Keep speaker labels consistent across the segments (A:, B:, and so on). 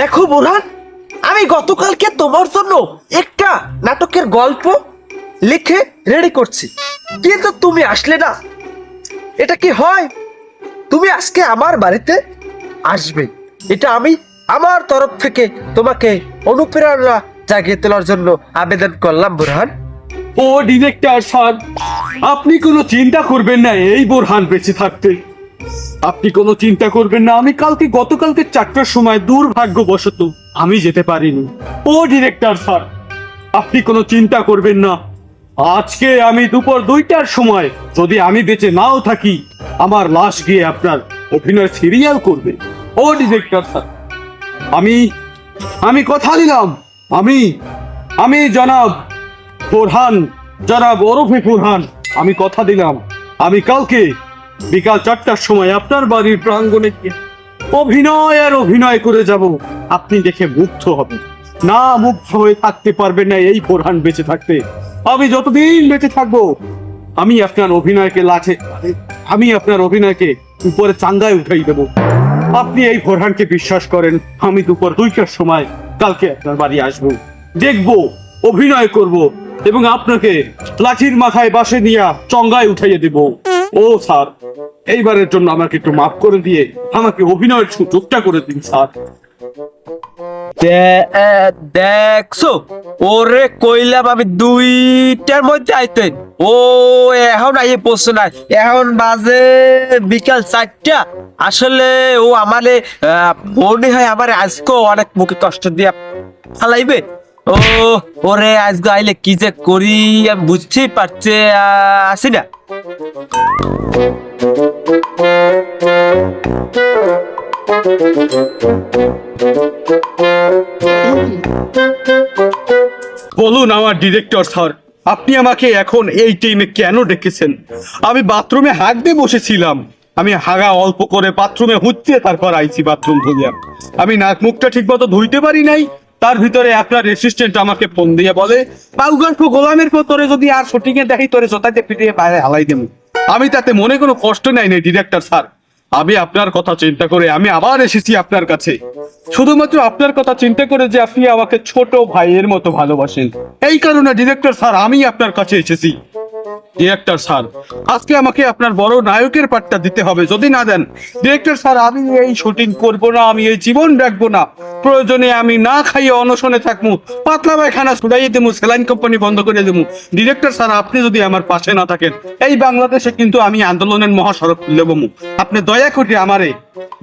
A: দেখো বোরহান, আমি গতকালকে তোমার জন্য একটা নাটকের গল্প লিখে রেডি করছি। কিন্তু তুমি আসলে না। এটা কি হয়? তুমি আজকে আমার বাড়িতে আসবে। এটা আমি আমার তরফ থেকে তোমাকে অনুপ্রেরণা জাগিয়ে তোলার জন্য আবেদন করলাম বুরহান।
B: ও ডিরেক্টর স্যার, আপনি কোনো চিন্তা করবেন না এই বোরহান বেঁচে থাকতে। আপনি কোনো চিন্তা করবেন না, আমি কালকে গতকালকে চারটার সময় দুর্ভাগ্যবশত আমি যেতে পারিনি। ও ডিরেক্টর স্যার, আপনি কোনো চিন্তা করবেন না। আজকে আমি দুপুর দুইটার সময় যদি আমি বেঁচে নাও থাকি, আমার লাশ গিয়ে আপনার অভিনয় সিরিয়াল করবে। ও ডিরেক্টর স্যার, আমি আমি কথা দিলাম। আমি আমি জনাব ফোরহান জনাব ওরফে ফোরহান আমি কথা দিলাম। আমি কালকে বিকাল চারটার সময় আপনার বাড়ির প্রাঙ্গণে গিয়ে অভিনয় আর অভিনয় করে যাব। আপনি দেখে মুগ্ধ হবেন। না মুগ্ধ হয়ে থাকতে পারবেন না এই ফোরহান বেঁচে থাকতে। আমি যতদিন বেঁচে থাকব, আমি আপনার অভিনয়কে লাছে আমি আপনার অভিনয়কে উপরে চাঙ্গায় উঠাই দেবো। আপনি এই ফোরহানকে বিশ্বাস করেন, আমি দুপুর দুইটার সময় কালকে আপনার বাড়ি আসব। দেখব, অভিনয় করব এবং আপনাকে লাঠির মাথায় বাসে নিয়ে চঙ্গায় উঠাইয়ে দেব। ও স্যার এইবারের জন্য আমাকে একটু মাফ করে দিয়ে আমাকে অভিনয়ের সুযোগটা করে দিন, স্যার।
A: দেখছ? ওরে কইলাম আমি দুইটার মধ্যে আইতে। ও, এখন আইয়ে পড়ছে না। এখন বাজে বিকাল চারটা। আসলে ও আমারে মনে হয় আমার আজকে অনেক মুখে কষ্ট দিয়ে ফালাইবে। ও, ওরে আজকে আইলে কি যে করি, আমি বুঝতেই পারছে আসি না।
B: বলুন আমার ডিরেক্টর স্যার, আপনি আমাকে এখন এই টাইমে কেন ডেকেছেন? আমি বাথরুমে হাত দিয়ে বসেছিলাম। আমি হাগা অল্প করে বাথরুমে হুচ্ছে তারপর আইছি বাথরুম ধুইয়া আমি নাক মুখটা ঠিক মতো ধুইতে পারি নাই। তার ভিতরে আপনার অ্যাসিস্ট্যান্ট আমাকে ফোন দিয়ে বলে পাউগাল্প গোলামের তোরে যদি আর শুটিং এ দেখি, তোরে জোতাতে পিটিয়ে বাইরে হালাই দেবো। আমি তাতে মনে কোনো কষ্ট নাই নাই ডিরেক্টর স্যার। আমি আপনার কথা চিন্তা করে আমি আবার এসেছি আপনার কাছে। শুধুমাত্র আপনার কথা চিন্তা করে যে আপনি আমাকে ছোট ভাইয়ের মতো ভালোবাসেন। এই কারণে ডিরেক্টর স্যার, আমি আপনার কাছে এসেছি। ডিরেক্টর স্যার, আজকে আমাকে আপনার বড় নায়কের পাঠটা দিতে হবে, যদি না দেন। ডিরেক্টর স্যার, আমি এই শুটিং করব না, আমি এই জীবন রাখব না। প্রয়োজনে আমি না খাইয়ে অনশনে থাকব পাতলা পায়খানা ছুড়াইয়ে দেবো সেলাইন কোম্পানি বন্ধ করে দেবো ডিরেক্টর স্যার, আপনি যদি আমার পাশে না থাকেন, এই বাংলাদেশে কিন্তু আমি আন্দোলনের মহাসড়ক খুলে বমু আপনি দয়া করে আমারে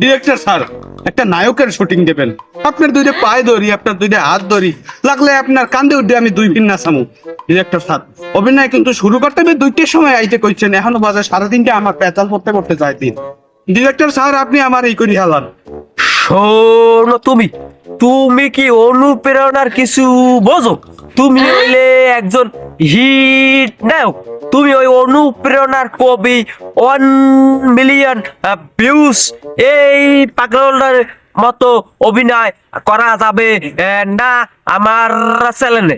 B: ডিরেক্টর স্যার, একটা নায়কের শুটিং দেবেন। আপনার দুইটা পায়ে ধরি, আপনার দুইটা হাত ধরি, লাগলে আপনার কান্দে উঠে আমি দুই ভিন্ন সামু ডিরেক্টর স্যার অভিনয় কিন্তু শুরু করতে হবে দুইটার সময় আইতে কইছেন, এখনও বাজে সাড়ে তিনটে, আমার পেতাল করতে করতে যায় দিন। ডিরেক্টর স্যার, আপনি আমার এই করি হালান।
A: তুমি তুমি কি অনুপ্রেরণার কিছু বোঝো? তুমি হইলে একজন হিট তুমি ওই অনুপ্রেরণার কবি ওয়ান মিলিয়ন ভিউজ এই পাগলার মতো অভিনয় করা যাবে না আমার চ্যানেলে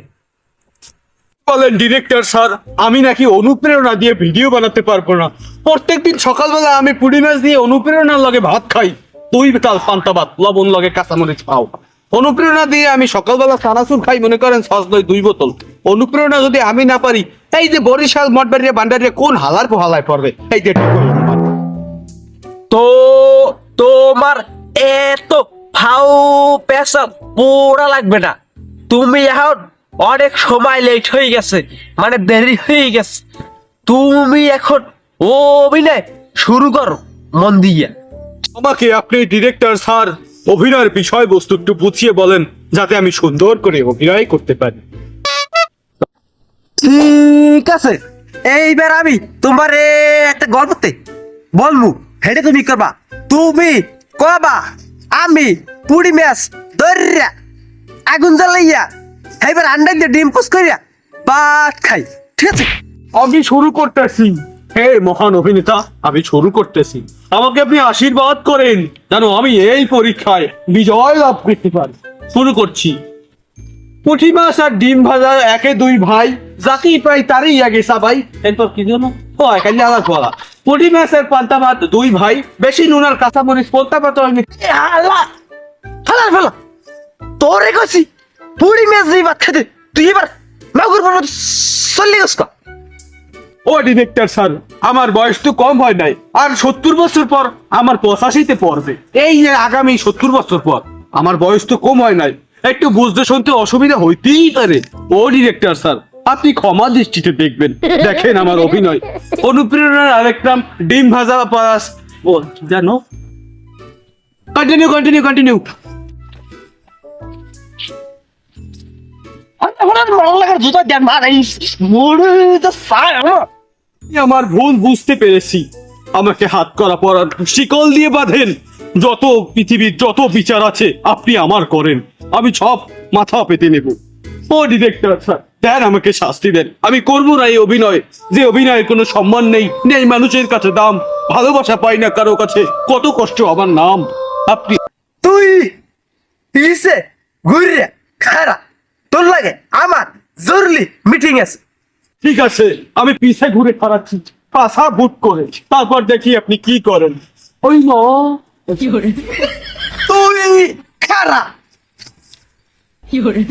B: বলেন ডিরেক্টর স্যার আমি নাকি অনুপ্রেরণা দিয়ে ভিডিও বানাতে পারব না। প্রত্যেকদিন সকালবেলা আমি পুডি মাছ দিয়ে অনুপ্রেরণার লগে ভাত খাই। দুই তাল পান্তা ভাত লবণ লগে কাঁচামরিচ পাও। অনুপ্রেরণা দিয়ে আমি সকালবেলা চানাচুর খাই মনে করেন সস দই দুই বোতল। অনুপ্রেরণা যদি আমি না পারি এই যে বরিশাল মঠবাড়িয়া বান্ডারিয়া কোন হালার পোহালায় পড়বে? এই যে।
A: তো তোমার এত ফাউ পেশা পোড়া লাগবে না। তুমি এখন অনেক সময় লেট হয়ে গেছে মানে দেরি হয়ে গেছে। তুমি এখন ও অভিনয় শুরু করো মন দিয়ে।
B: আমাকে আপনি ডিরেক্টর স্যার অভিনয়ের বিষয়বস্তু একটু বুঝিয়ে বলেন যাতে আমি সুন্দর করে অভিনয় করতে পারি।
A: ঠিক আছে এইবার আমি তোমার এ একটা গল্পতে বলব হেঁটে তুমি করবা। তুমি কবা, আমি পুড়ি ম্যাচ ধরিয়া আগুন জ্বালাইয়া এইবার আন্ডা দিয়ে ডিম পোস করিয়া ভাত খাই। ঠিক আছে?
B: আমি শুরু করতেছি। হে মহান অভিনেতা, আমি শুরু করতেছি। আমাকে আপনি আশীর্বাদ করেন জানো আমি এই পরীক্ষায় বিজয় লাভ করতে পারি। শুরু করছি। পুঁটি মাছ আর ডিম ভাজা একে দুই ভাই যাকেই পাই তারই আগে সাবাই এরপর কি জন্য ও এখানে আলাদা বলা। পুঁটি মাছ আর পান্তা ভাত দুই ভাই বেশি নুন আর কাঁচামরিচ পোলতা পাতা হয়নি
A: হালা হালা ফেলা তোরে কছি পুরি মেজে ভাত খেতে তুই এবার মাগুর পর্বত চলে গেছ
B: ও ডিরেক্টর স্যার আমার বয়স তো কম হয় নাই আর সত্তর বছর পর আমার পঁচাশিতে পড়বে। এই যে আগামী সত্তর বছর পর আমার বয়স তো কম হয় নাই। একটু বুঝতে শুনতে অসুবিধা হইতেই পারে। ও ডিরেক্টর স্যার আপনি ক্ষমা দৃষ্টিতে দেখবেন। দেখেন আমার অভিনয়। অনুপ্রেরণার আরেক নাম ডিম ভাজা পাস ও জানো? কন্টিনিউ কন্টিনিউ কন্টিনিউ
A: আমার
B: ভুল বুঝতে পেরেছি। আমাকে হাত করা পরার শিকল দিয়ে বাঁধেন। যত পৃথিবীর যত বিচার আছে আপনি আমার করেন। আমি সব মাথা পেতে নেব। ও ডিরেক্টর স্যার। দেন আমাকে শাস্তি দেন। আমি করব না এই অভিনয়। যে অভিনয়ের কোনো সম্মান নেই নেই মানুষের কাছে দাম। ভালোবাসা পাই না কারও কাছে। কত কষ্ট আমার নাম। আপনি
A: তুই ইসে ঘুরে খারা তোর লাগে আমার জরুরি মিটিং আছে।
B: ঠিক আছে আমি পিছে ঘুরে খারাচ্ছি। পাশা বুট করে। তারপর দেখি আপনি কি করেন। ওই ন।
A: তুই খারা।
C: 有人，